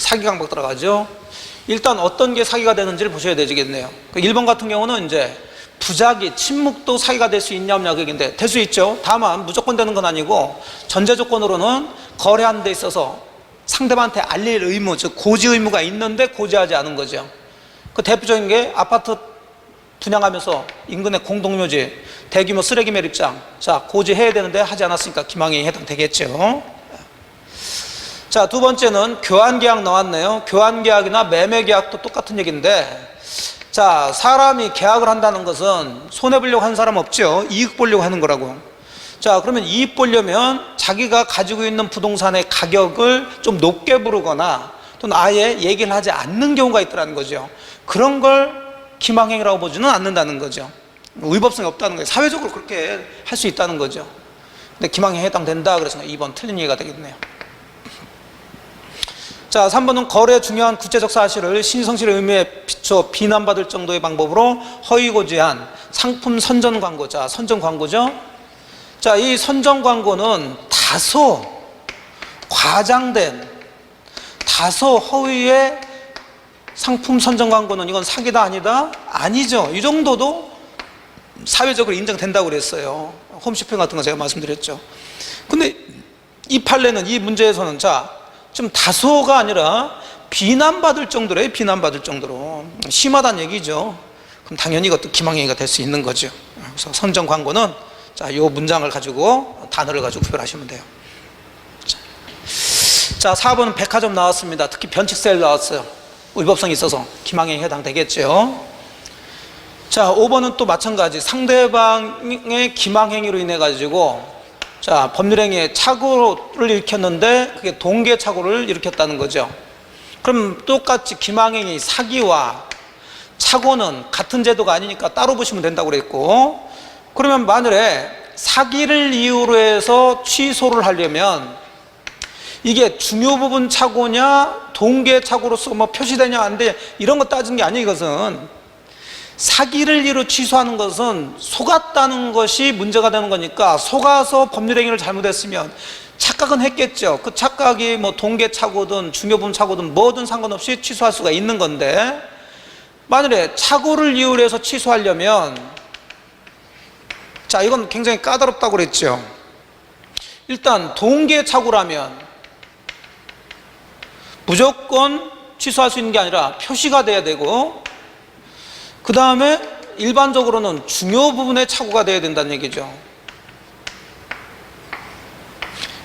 사기, 강박 들어가죠. 일단 어떤 게 사기가 되는지를 보셔야 되겠네요. 그 1번 같은 경우는 이제 부작위, 침묵도 사기가 될 수 있냐 없냐 그게 될수 있죠. 다만 무조건 되는 건 아니고 전제 조건으로는 거래하는 데 있어서 상대방한테 알릴 의무, 즉 고지 의무가 있는데 고지하지 않은 거죠. 그 대표적인 게 아파트 분양하면서 인근의 공동묘지, 대규모 쓰레기 매립장, 자 고지해야 되는데 하지 않았으니까 기망에 해당되겠죠. 자, 두 번째는 교환계약 나왔네요. 교환계약이나 매매계약도 똑같은 얘기인데, 자, 사람이 계약을 한다는 것은 손해보려고 하는 사람 없죠. 이익 보려고 하는 거라고. 자, 그러면 이익 보려면 자기가 가지고 있는 부동산의 가격을 좀 높게 부르거나 또는 아예 얘기를 하지 않는 경우가 있더라는 거죠. 그런 걸 기망행위라고 보지는 않는다는 거죠. 위법성이 없다는 거예요. 사회적으로 그렇게 할 수 있다는 거죠. 근데 기망행위에 해당된다. 그래서 2번 틀린 얘기가 되겠네요. 자, 3번은 거래 중요한 구체적 사실을 신성실의 의미에 비춰 비난받을 정도의 방법으로 허위고지한 상품 선전 광고. 자, 선전 광고죠. 자, 이 선전 광고는 다소 과장된 다소 허위의 상품 선전 광고는 이건 사기다 아니다? 아니죠. 이 정도도 사회적으로 인정된다고 그랬어요. 홈쇼핑 같은 거 제가 말씀드렸죠. 근데 이 판례는 이 문제에서는 자, 좀 다소가 아니라 비난받을 정도로 비난받을 정도로 심하다는 얘기죠. 그럼 당연히 이것도 기망행위가 될 수 있는 거죠. 그래서 선정 광고는 자, 요 문장을 가지고 단어를 가지고 구별하시면 돼요. 자, 4번은 백화점 나왔습니다. 특히 변칙 세일 나왔어요. 위법성이 있어서 기망행위 해당되겠죠. 자, 5번은 또 마찬가지. 상대방의 기망행위로 인해 가지고 자, 법률행위에 착오를 일으켰는데 그게 동계 착오를 일으켰다는 거죠. 그럼 똑같이 기망행위 사기와 착오는 같은 제도가 아니니까 따로 보시면 된다고 그랬고 그러면 만일에 사기를 이유로 해서 취소를 하려면 이게 중요 부분 착오냐 동계 착오로서 뭐 표시되냐 안 돼 이런 거 따진 게 아니에요 이것은 사기를 이유로 취소하는 것은 속았다는 것이 문제가 되는 거니까 속아서 법률 행위를 잘못했으면 착각은 했겠죠. 그 착각이 뭐 동계 착오든 중요분 착오든 뭐든 상관없이 취소할 수가 있는 건데 만일에 착오를 이유로 해서 취소하려면 자 이건 굉장히 까다롭다고 그랬죠. 일단 동계 착오라면 무조건 취소할 수 있는 게 아니라 표시가 돼야 되고 그 다음에 일반적으로는 중요 부분에 착오가 돼야 된다는 얘기죠.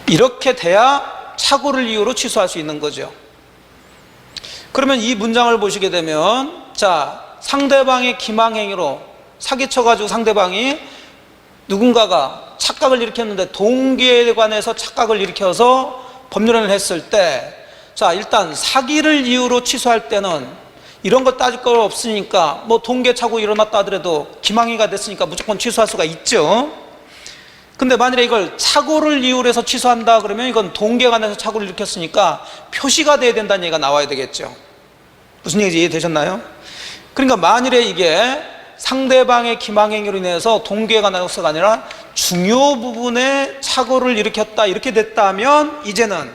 이렇게 돼야 착오를 이유로 취소할 수 있는 거죠. 그러면 이 문장을 보시게 되면 자 상대방의 기망행위로 사기쳐가지고 상대방이 누군가가 착각을 일으켰는데 동기에 관해서 착각을 일으켜서 법률행위를 했을 때 자 일단 사기를 이유로 취소할 때는 이런 거 따질 거 없으니까 뭐 동계 착오 일어났다 하더라도 기망이가 됐으니까 무조건 취소할 수가 있죠. 근데 만일에 이걸 착오를 이유로 해서 취소한다 그러면 이건 동계가 내서 착오를 일으켰으니까 표시가 돼야 된다는 얘기가 나와야 되겠죠. 무슨 얘기인지 이해되셨나요? 그러니까 만일에 이게 상대방의 기망행위로 인해서 동계가 나서가 아니라 중요 부분에 착오를 일으켰다 이렇게 됐다면 이제는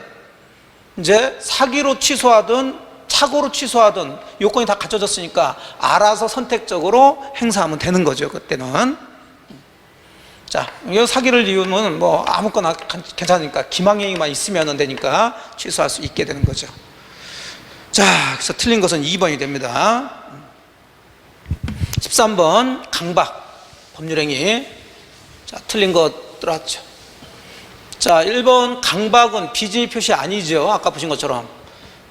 이제 사기로 취소하든 착오로 취소하든 요건이 다 갖춰졌으니까 알아서 선택적으로 행사하면 되는 거죠 그때는. 자, 이 사기를 이유는 뭐 아무거나 괜찮으니까 기망행위만 있으면 되니까 취소할 수 있게 되는 거죠. 자, 그래서 틀린 것은 2번이 됩니다. 13번 강박 법률행위. 자, 틀린 것 들어왔죠. 자, 1번 강박은 비진입 표시 아니죠. 아까 보신 것처럼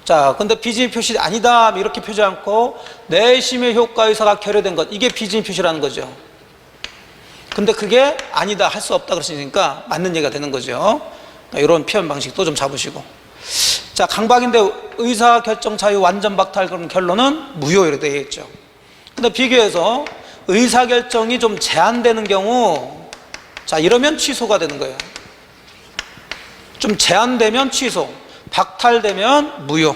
자, 근데 비진입 표시 아니다 이렇게 표지 않고 내심의 효과 의사가 결여된 것 이게 비진입 표시라는 거죠. 근데 그게 아니다 할 수 없다 그러시니까 맞는 얘기가 되는 거죠. 이런 표현 방식도 좀 잡으시고. 자, 강박인데 의사 결정 자유 완전 박탈 그런 결론은 무효 이렇게 되어 있죠. 근데 비교해서 의사 결정이 좀 제한되는 경우 자, 이러면 취소가 되는 거예요. 좀 제한되면 취소. 박탈되면 무효.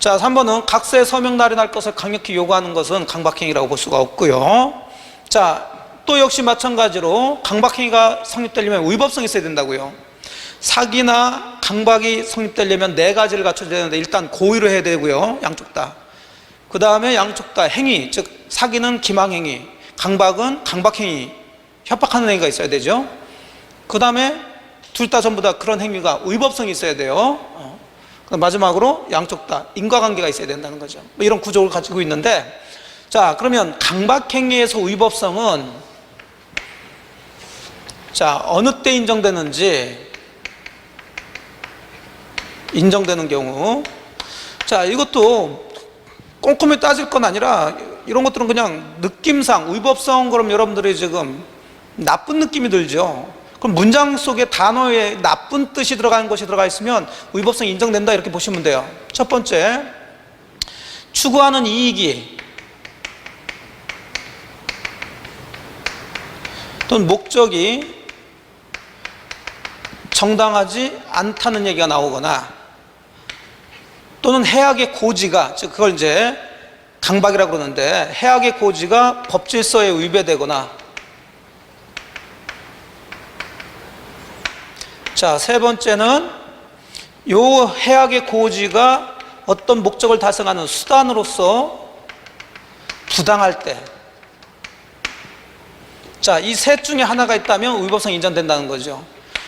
자, 3번은 각세 서명 날인할 것을 강력히 요구하는 것은 강박행위라고 볼 수가 없고요. 자, 또 역시 마찬가지로 강박행위가 성립되려면 위법성이 있어야 된다고요. 사기나 강박이 성립되려면 네 가지를 갖춰야 되는데 일단 고의로 해야 되고요. 양쪽 다. 그 다음에 양쪽 다 행위, 즉 사기는 기망행위, 강박은 강박행위, 협박하는 행위가 있어야 되죠. 그 다음에 둘 다 전부 다 그런 행위가 의법성이 있어야 돼요. 어. 마지막으로 양쪽 다 인과관계가 있어야 된다는 거죠. 뭐 이런 구조를 가지고 있는데 자 그러면 강박행위에서 의법성은 자 어느 때 인정되는지 인정되는 경우 자 이것도 꼼꼼히 따질 건 아니라 이런 것들은 그냥 느낌상 의법성 그럼 여러분들이 지금 나쁜 느낌이 들죠 그럼 문장 속에 단어에 나쁜 뜻이 들어가는 것이 들어가 있으면 의법성 인정된다 이렇게 보시면 돼요. 첫 번째 추구하는 이익이. 또는 목적이 정당하지 않다는 얘기가 나오거나 또는 해악의 고지가 즉 그걸 이제 강박이라고 그러는데 해악의 고지가 법질서에 위배되거나 자 세 번째는 요 해악의 고지가 어떤 목적을 달성하는 수단으로서 부당할 때 자, 이 셋 중에 하나가 있다면 의법성 인정된다는 거죠.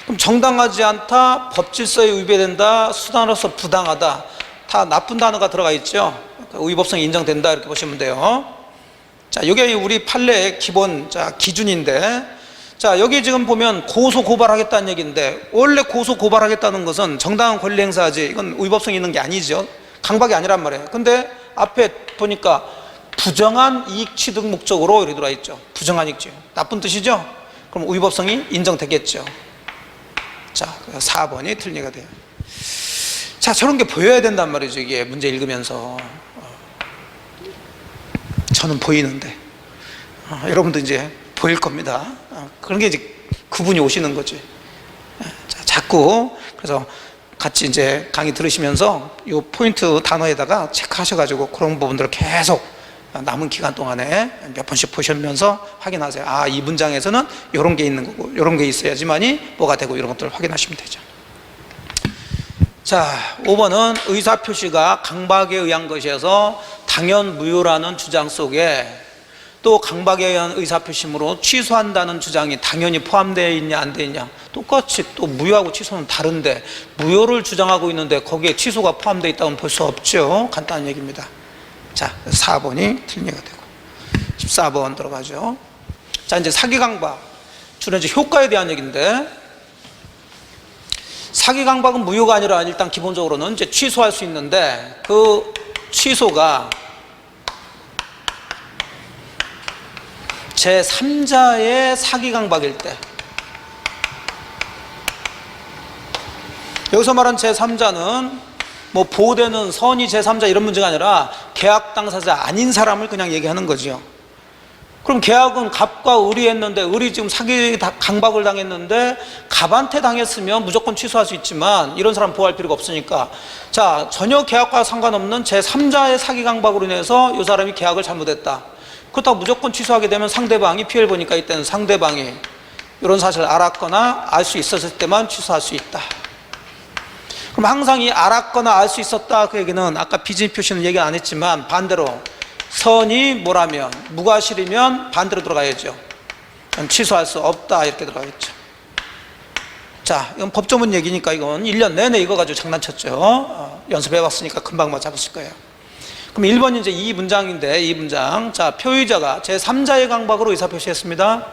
그럼 정당하지 않다, 법질서에 위배된다, 수단으로서 부당하다. 다 나쁜 단어가 들어가 있죠. 의법성 인정된다 이렇게 보시면 돼요. 자, 이게 우리 판례의 기본 자, 기준인데 자, 여기 지금 보면 고소 고발하겠다는 얘기인데 원래 고소 고발하겠다는 것은 정당한 권리 행사지 이건 의법성 있는 게 아니죠. 강박이 아니란 말이에요. 근데 앞에 보니까 부정한 이익 취득 목적으로 이렇게 들어와 있죠. 부정한 이익 취득. 나쁜 뜻이죠? 그럼 의법성이 인정되겠죠. 자, 4번이 틀리가 돼요. 자, 저런 게 보여야 된단 말이죠. 이게 문제 읽으면서. 어, 저는 보이는데. 어, 여러분도 이제 보일 겁니다. 어, 그런 게 이제 구분이 오시는 거지. 자, 자꾸 그래서 같이 이제 강의 들으시면서 이 포인트 단어에다가 체크하셔가지고 그런 부분들을 계속 남은 기간 동안에 몇 번씩 보시면서 확인하세요. 아, 이 문장에서는 이런 게 있는 거고, 이런 게 있어야지만이 뭐가 되고 이런 것들을 확인하시면 되죠. 자, 5번은 의사표시가 강박에 의한 것이어서 당연 무효라는 주장 속에 또 강박에 의한 의사표심으로 취소한다는 주장이 당연히 포함되어 있냐 안 되어 있냐. 똑같이 또 무효하고 취소는 다른데 무효를 주장하고 있는데 거기에 취소가 포함되어 있다고는 볼수 없죠. 간단한 얘기입니다. 자 4번이 틀린 얘기가 되고. 14번 들어가죠. 자 이제 사기 강박. 주로 이제 효과에 대한 얘기인데 사기 강박은 무효가 아니라 일단 기본적으로는 이제 취소할 수 있는데 그 취소가 제 3자의 사기 강박일 때 여기서 말한 제 3자는 뭐 보호되는 선의 제 3자 이런 문제가 아니라 계약 당사자 아닌 사람을 그냥 얘기하는 거죠. 그럼 계약은 갑과 을이 했는데 을이 지금 사기 강박을 당했는데 갑한테 당했으면 무조건 취소할 수 있지만 이런 사람 보호할 필요가 없으니까 자 전혀 계약과 상관없는 제 3자의 사기 강박으로 인해서 이 사람이 계약을 잘못했다. 그렇다고 무조건 취소하게 되면 상대방이 피해를 보니까 이때는 상대방이 이런 사실을 알았거나 알 수 있었을 때만 취소할 수 있다. 그럼 항상 이 알았거나 알 수 있었다 그 얘기는 아까 비진 표시는 얘기 안 했지만 반대로 선이 뭐라면 무과실이면 반대로 들어가야죠. 취소할 수 없다 이렇게 들어가겠죠. 자, 이건 법조문 얘기니까 이건 1년 내내 이거 가지고 장난쳤죠. 어, 연습해봤으니까 금방 맞잡으실 거예요. 그럼 1번 이제 이 문장인데 이 문장 자 표의자가 제 3자의 강박으로 의사표시했습니다.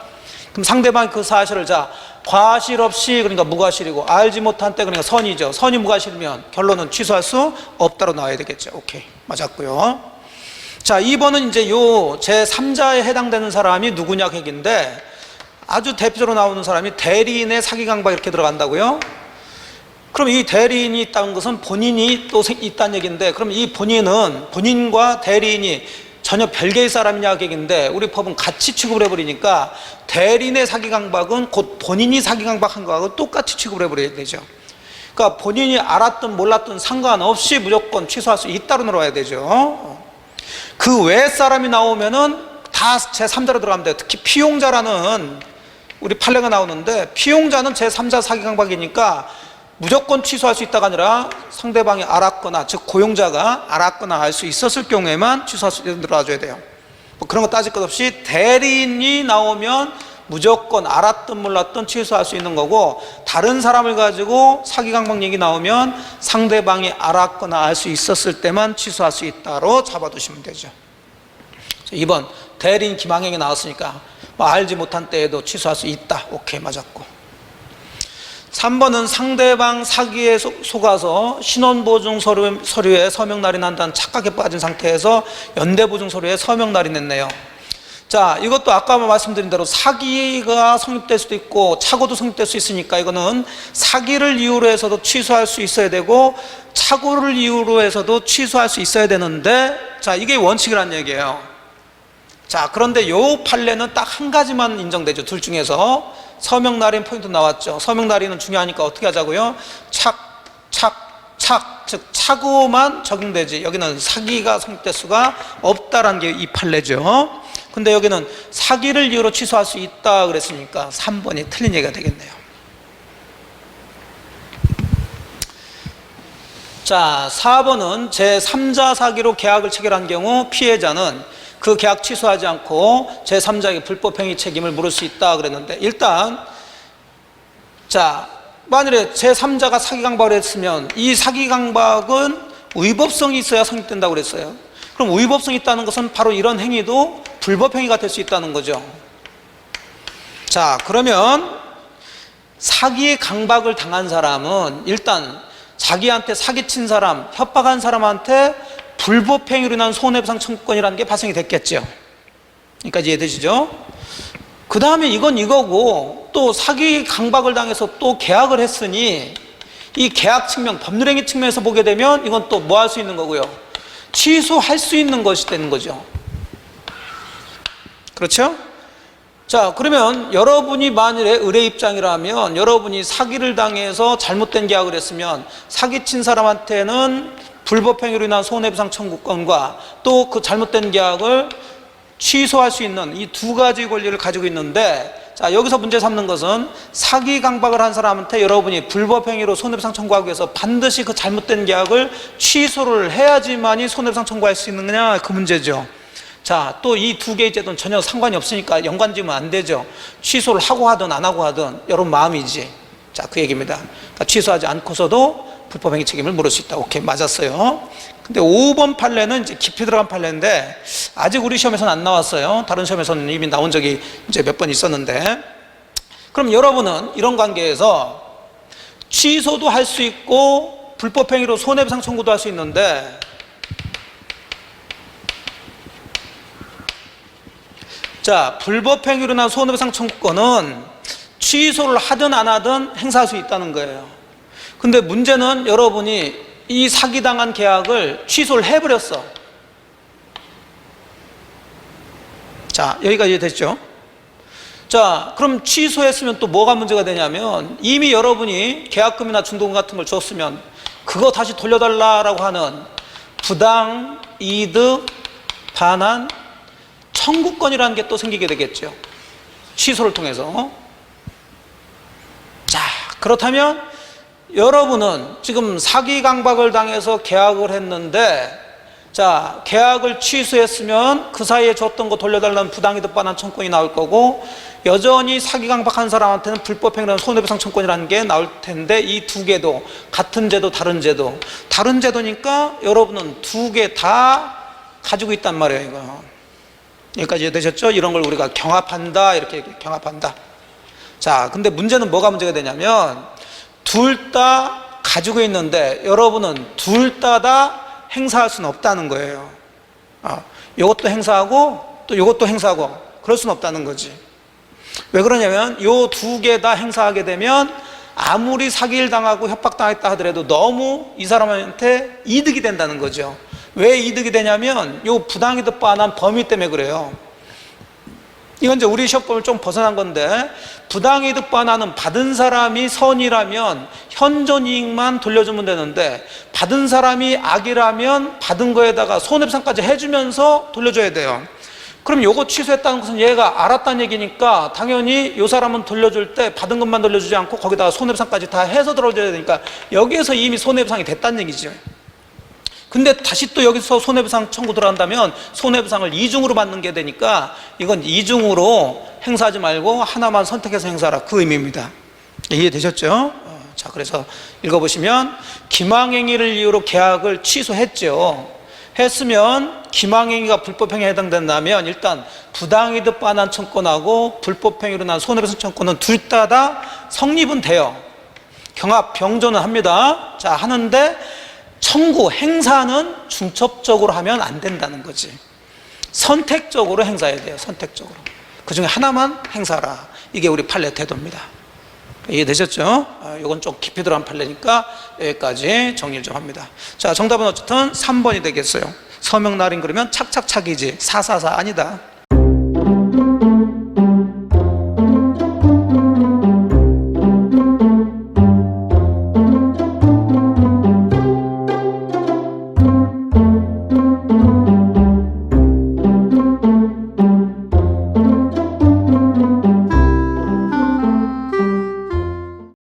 그럼 상대방이 그 사실을 자 과실 없이 그러니까 무과실이고 알지 못한 때 그러니까 선이죠. 선이 무과실이면 결론은 취소할 수 없다로 나와야 되겠죠. 오케이 맞았고요. 자 2번은 이제 요 제 3자에 해당되는 사람이 누구냐 얘기인데 아주 대표적으로 나오는 사람이 대리인의 사기 강박 이렇게 들어간다고요. 그럼 이 대리인이 있다는 것은 본인이 또 있다는 얘기인데 그럼 이 본인은 본인과 대리인이 전혀 별개의 사람이냐 얘기인데 우리 법은 같이 취급을 해버리니까 대리인의 사기 강박은 곧 본인이 사기 강박한 거하고 똑같이 취급을 해버려야 되죠. 그러니까 본인이 알았든 몰랐든 상관없이 무조건 취소할 수 있다로 들어와야 되죠. 그 외 사람이 나오면은 다 제3자로 들어가면 돼요. 특히 피용자라는 우리 판례가 나오는데 피용자는 제3자 사기 강박이니까 무조건 취소할 수 있다가 아니라 상대방이 알았거나 즉 고용자가 알았거나 알수 있었을 경우에만 취소할 수 있도록 들어와줘야 돼요. 뭐 그런 거 따질 것 없이 대리인이 나오면 무조건 알았든 몰랐든 취소할 수 있는 거고 다른 사람을 가지고 사기 강박 얘기 나오면 상대방이 알았거나 알 수 있었을 때만 취소할 수 있다로 잡아두시면 되죠. 2번 대리인 김항행이 나왔으니까 뭐 알지 못한 때에도 취소할 수 있다. 오케이 맞았고 3번은 상대방 사기에 속- 속아서 신원보증 서류, 서류에 서명 날인한다는 착각에 빠진 상태에서 연대보증 서류에 서명 날인했네요. 자, 이것도 아까 말씀드린 대로 사기가 성립될 수도 있고 착오도 성립될 수 있으니까 이거는 사기를 이유로 해서도 취소할 수 있어야 되고 착오를 이유로 해서도 취소할 수 있어야 되는데 자, 이게 원칙이란 얘기예요. 자, 그런데 요 판례는 딱 한 가지만 인정되죠. 둘 중에서 서명 날인 포인트 나왔죠. 서명 날인은 중요하니까 어떻게 하자고요? 착, 착, 착, 즉 착오만 적용되지. 여기는 사기가 성립될 수가 없다라는 게 이 판례죠. 근데 여기는 사기를 이유로 취소할 수 있다 그랬으니까 3번이 틀린 얘기가 되겠네요. 자, 4번은 제3자 사기로 계약을 체결한 경우 피해자는 그 계약 취소하지 않고 제3자에게 불법행위 책임을 물을 수 있다 그랬는데 일단 자, 만일에 제3자가 사기 강박을 했으면 이 사기 강박은 위법성이 있어야 성립된다고 그랬어요. 그럼 위법성이 있다는 것은 바로 이런 행위도 불법행위가 될 수 있다는 거죠. 자, 그러면 사기의 강박을 당한 사람은 일단 자기한테 사기친 사람, 협박한 사람한테 불법 행위로 인한 손해배상 청구권이라는 게 발생이 됐겠죠. 여기까지 이해되시죠? 그 다음에 이건 이거고 또 사기 강박을 당해서 또 계약을 했으니 이 계약 측면, 법률행위 측면에서 보게 되면 이건 또 뭐 할 수 있는 거고요. 취소할 수 있는 것이 되는 거죠. 그렇죠? 자, 그러면 여러분이 만일에 의뢰 입장이라면 여러분이 사기를 당해서 잘못된 계약을 했으면 사기친 사람한테는 불법 행위로 인한 손해배상 청구권과 또 그 잘못된 계약을 취소할 수 있는 이 두 가지 권리를 가지고 있는데 자, 여기서 문제 삼는 것은 사기 강박을 한 사람한테 여러분이 불법 행위로 손해배상 청구하기 위해서 반드시 그 잘못된 계약을 취소를 해야지만이 손해배상 청구할 수 있느냐 그 문제죠. 자, 또 이 두 개의 제도는 전혀 상관이 없으니까 연관지면 안 되죠. 취소를 하고 하든 안 하고 하든 여러분 마음이지. 자, 그 얘기입니다. 그러니까 취소하지 않고서도 불법행위 책임을 물을 수 있다. 오케이, 맞았어요. 근데 5번 판례는 이제 깊이 들어간 판례인데 아직 우리 시험에서는 안 나왔어요. 다른 시험에서는 이미 나온 적이 이제 몇 번 있었는데 그럼 여러분은 이런 관계에서 취소도 할 수 있고 불법행위로 손해배상 청구도 할 수 있는데 자, 불법행위로 난 손해배상 청구권은 취소를 하든 안 하든 행사할 수 있다는 거예요. 근데 문제는 여러분이 이 사기당한 계약을 취소를 해버렸어. 자, 여기까지 이해됐죠? 자, 그럼 취소했으면 또 뭐가 문제가 되냐면 이미 여러분이 계약금이나 중도금 같은 걸 줬으면 그거 다시 돌려달라라고 하는 부당, 이득, 반환, 청구권이라는 게 또 생기게 되겠죠. 취소를 통해서. 자, 그렇다면 여러분은 지금 사기 강박을 당해서 계약을 했는데 자, 계약을 취소했으면 그 사이에 줬던 거 돌려달라는 부당이득 반환 청구권이 나올 거고 여전히 사기 강박한 사람한테는 불법행위라는 손해배상 청구권이라는 게 나올 텐데 이 두 개도 같은 제도 다른 제도. 다른 제도니까 여러분은 두 개 다 가지고 있단 말이에요 이거. 여기까지 되셨죠? 이런 걸 우리가 경합한다 이렇게 경합한다. 자 근데 문제는 뭐가 문제가 되냐면 둘 다 가지고 있는데 여러분은 둘 다 다 행사할 수는 없다는 거예요. 아, 이것도 행사하고 또 이것도 행사하고 그럴 수는 없다는 거지. 왜 그러냐면 요 두 개 다 행사하게 되면 아무리 사기를 당하고 협박당했다 하더라도 너무 이 사람한테 이득이 된다는 거죠. 왜 이득이 되냐면 요 부당이득 반환 범위 때문에 그래요. 이건 이제 우리 시험법을 좀 벗어난 건데 부당이득 반환은 받은 사람이 선이라면 현존 이익만 돌려주면 되는데 받은 사람이 악이라면 받은 거에다가 손해배상까지 해주면서 돌려줘야 돼요 그럼 요거 취소했다는 것은 얘가 알았다는 얘기니까 당연히 요 사람은 돌려줄 때 받은 것만 돌려주지 않고 거기다가 손해배상까지 다 해서 들어줘야 되니까 여기에서 이미 손해배상이 됐다는 얘기죠. 근데 다시 또 여기서 손해배상 청구 들어간다면 손해배상을 이중으로 받는 게 되니까 이건 이중으로 행사하지 말고 하나만 선택해서 행사하라 그 의미입니다. 이해되셨죠? 어, 자, 그래서 읽어보시면 기망행위를 이유로 계약을 취소했죠. 했으면 기망행위가 불법행위에 해당된다면 일단 부당이득 반환 청권하고 불법행위로 난 손해배상 청권은 둘 다 다 성립은 돼요. 경합 병조는 합니다. 자, 하는데 청구 행사는 중첩적으로 하면 안 된다는 거지. 선택적으로 행사해야 돼요. 선택적으로. 그 중에 하나만 행사라. 이게 우리 판례 태도입니다. 이해되셨죠? 아, 이건 좀 깊이 들어간 판례니까 여기까지 정리를 좀 합니다. 자, 정답은 어쨌든 3번이 되겠어요. 서명 날인 그러면 착착착이지. 사사사 아니다.